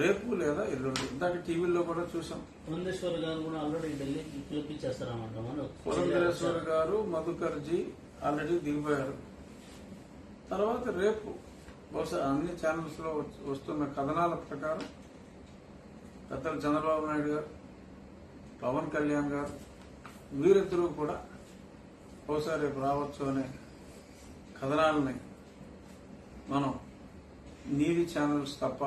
రేపు లేదా ఎల్లుండి. ఇందాక టీవీలో కూడా చూసాం. పురంధేశ్వర్ గారు కూడా ఆల్రెడీ ఢిల్లీకి పిలిపించేస్తారన్నమాట మనం పురంధరేశ్వర్ గారు మధుకర్జీ ఆల్రెడీ దిగిపోయారు. తర్వాత రేపు బహుశా అన్ని ఛానల్స్లో వస్తున్న కథనాల ప్రకారం పెద్దలు చంద్రబాబు నాయుడు గారు పవన్ కళ్యాణ్ గారు వీరిద్దరూ కూడా బహుశా రేపు రావచ్చు అనే కథనాలని మనం నీలి ఛానల్స్ తప్ప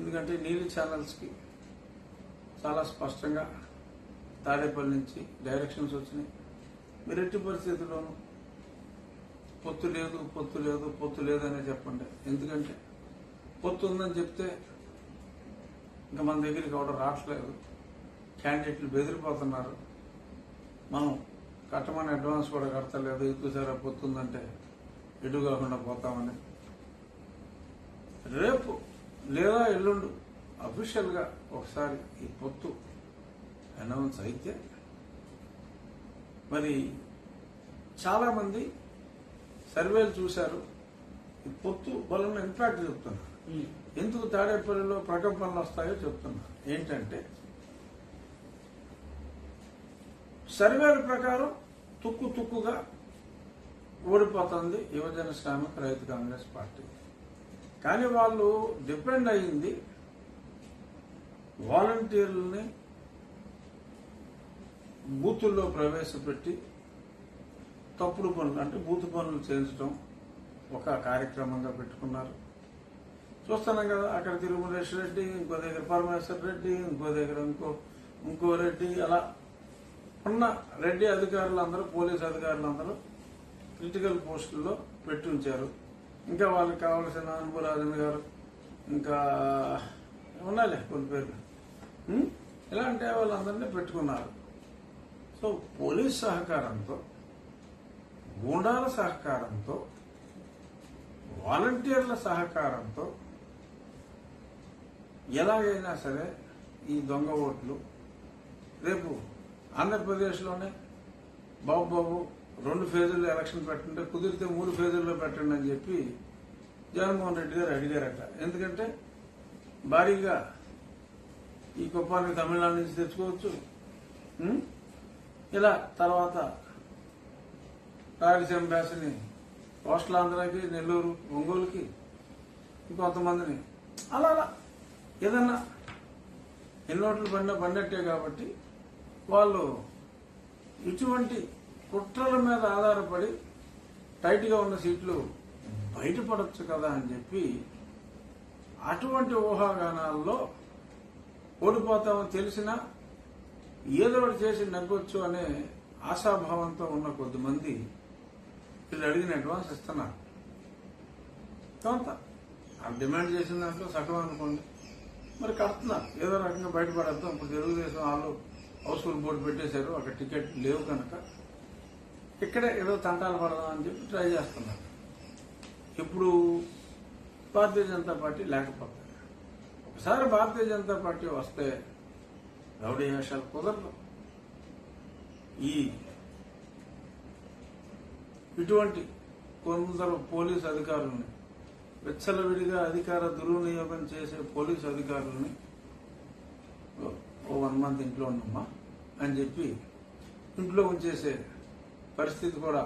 ఎందుకంటే నీలి ఛానల్స్కి చాలా స్పష్టంగా తాడేపల్లి నుంచి డైరెక్షన్స్ వచ్చినాయి. మీరు ఎట్టి పరిస్థితుల్లోనూ పొత్తు లేదు పొత్తు లేదు పొత్తు లేదనే చెప్పండి. ఎందుకంటే పొత్తు ఉందని చెప్తే ఇంకా మన దగ్గరికి ఎవడ రావట్లేదు. క్యాండిడేట్లు బెదిరిపోతున్నారు. మనం కట్టమని అడ్వాన్స్ కూడా కడతలేదు. ఎక్కువసారి పొత్తుందంటే ఎటు కాకుండా పోతామని. రేపు లేదా ఎల్లుండు. అఫీషియల్గా ఒకసారి ఈ పొత్తు అనౌన్స్ అయితే మరి చాలా మంది సర్వేలు చూశారు. ఈ పొత్తు బలంలో ఇంపాక్ట్ చెప్తున్నారు. ఎందుకు తాడేపల్లిలో ప్రకంపనలు వస్తాయో చెప్తున్నా ఏంటంటే సర్వేల ప్రకారం తుక్కు తుక్కుగా ఓడిపోతుంది యువజన శ్రామిక రైతు కాంగ్రెస్ పార్టీ. కానీ వాళ్ళు డిపెండ్ అయింది వాలంటీర్లని బూతుల్లో ప్రవేశపెట్టి తప్పుడు పనులు అంటే బూతు పనులు చేయించడం ఒక కార్యక్రమంగా పెట్టుకున్నారు. చూస్తున్నాం కదా అక్కడ తిరుమలేశ్వర రెడ్డి ఇంకో దగ్గర పరమేశ్వర రెడ్డి ఇంకో దగ్గర ఇంకో ఇంకో రెడ్డి అలా ఉన్న రెడ్డి అధికారులు అందరూ పోలీస్ అధికారులు అందరూ క్రిటికల్ పోస్టుల్లో పెట్టి ఉంచారు. ఇంకా వాళ్ళకి కావాల్సిన అనుభవరాజన్ గారు ఇంకా ఉండాలి కొన్ని పేర్లు. ఎలా అంటే వాళ్ళందరినీ పెట్టుకున్నారు. సో పోలీస్ సహకారంతో గూండాల సహకారంతో వాలంటీర్ల సహకారంతో ఎలాగైనా సరే ఈ దొంగ ఓట్లు రేపు ఆంధ్రప్రదేశ్లోనే బాబు బాబు రెండు ఫేజుల్లో ఎలక్షన్ పెట్టండి కుదిరితే మూడు ఫేజుల్లో పెట్టండి అని చెప్పి జగన్మోహన్ రెడ్డి గారు అడిగారట. ఎందుకంటే భారీగా ఈ కుప్పాన్ని తమిళనాడు నుంచి తెచ్చుకోవచ్చు. ఇలా తర్వాత రాయలసీమ బ్యాస్ని కోస్టల్ ఆంధ్రాకి నెల్లూరు ఒంగోలుకి ఇంకొంతమందిని అలా అలా ఏదన్నా ఎన్నోట్లు పడినా పడినట్టే కాబట్టి వాళ్ళు ఇటువంటి కుట్రల మీద ఆధారపడి టైట్గా ఉన్న సీట్లు బయటపడచ్చు కదా అని చెప్పి అటువంటి ఊహాగానాల్లో ఓడిపోతామని తెలిసినా ఏదో ఒకటి చేసి నగ్గొచ్చు అనే ఆశాభావంతో ఉన్న కొద్దిమంది వీళ్ళు అడిగిన అడ్వాన్స్ ఇస్తున్నారు. కొంత డిమాండ్ చేసిన దాంట్లో సగం అనుకోండి. మరి కడుతున్నారు. ఏదో రకంగా బయటపడేద్దాం. ఇప్పుడు తెలుగుదేశం వాళ్ళు హౌస్ఫుల్ బోర్డు పెట్టేశారు. అక్కడ టికెట్ లేవు కనుక ఇక్కడే ఏదో తంటాలు పడదాం అని చెప్పి ట్రై చేస్తున్నారు. ఇప్పుడు భారతీయ జనతా పార్టీ లేకపోతే ఒకసారి భారతీయ జనతా పార్టీ వస్తే రౌడీ వేషాలు కుదరదు. ఈ ఇటువంటి కొందరు పోలీస్ అధికారుల్ని విచ్చలవిడిగా అధికార దుర్వినియోగం చేసే పోలీస్ అధికారుల్ని ఓ వన్ మంత్ ఇంట్లో ఉండమ్మా అని చెప్పి ఇంట్లో ఉంచేసే పరిస్థితి కూడా